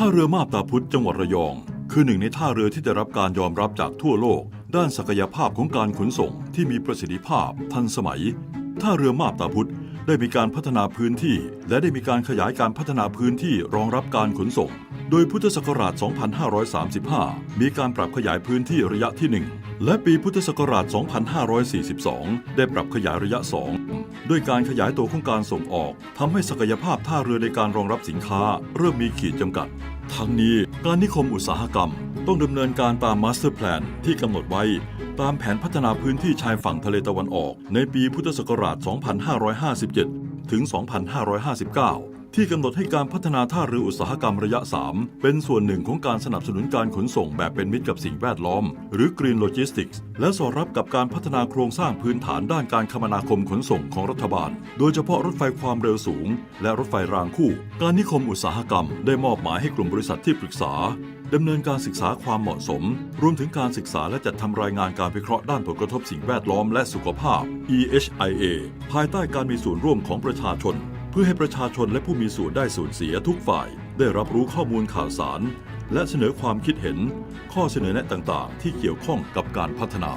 ท่าเรือมาบตาพุธจังหวัดระยอง คือหนึ่งในท่าเรือที่ได้รับการยอมรับจากทั่วโลก ด้านศักยภาพของการขนส่งที่มีประสิทธิภาพทันสมัย ท่าเรือมาบตาพุธได้มีการพัฒนาพื้นที่ และได้มีการขยายการพัฒนาพื้นที่รองรับการขนส่ง โดยพุทธศักราช 2535 มีการปรับขยายพื้นที่ระยะที่ 1 และปีพุทธศักราช 2542 ได้ปรับขยายระยะ 2 ด้วยการขยายตัวของการส่งออกทำให้ศักยภาพท่าเรือในการรองรับสินค้า เริ่มมีขีดจำกัด ทั้งนี้การนิคมอุตสาหกรรม ต้องดำเนินการตามมาสเตอร์แพลนที่กำหนดไว้ตามแผนพัฒนาพื้นที่ชายฝั่งทะเลตะวันออก ในปีพุทธศักราช 2557 ถึง 2559 ที่กำหนดให้การพัฒนาท่าเรืออุตสาหกรรมระยะ 3 เป็นส่วนหนึ่งของการสนับสนุนการขนส่งแบบเป็นมิตรกับสิ่งแวดล้อม หรือ Green Logistics และสอดรับกับการพัฒนาโครงสร้างพื้นฐานด้านการคมนาคมขนส่งของรัฐบาล โดยเฉพาะรถไฟความเร็วสูง และรถไฟรางคู่ การนิคมอุตสาหกรรม ได้มอบหมายให้กลุ่มบริษัทที่ปรึกษาดำเนินการศึกษาความเหมาะสม รวมถึงการศึกษาและจัดทำรายงานการวิเคราะห์ด้านผลกระทบสิ่งแวดล้อมและสุขภาพ EHIA ภายใต้การมีส่วนร่วมของประชาชน เพื่อให้ประชาชนและผู้มีส่วนได้ส่วนเสียทุกฝ่าย ได้รับรู้ข้อมูลข่าวสาร และเสนอความคิดเห็น ข้อเสนอแนะต่างๆ ที่เกี่ยวข้องกับการพัฒนา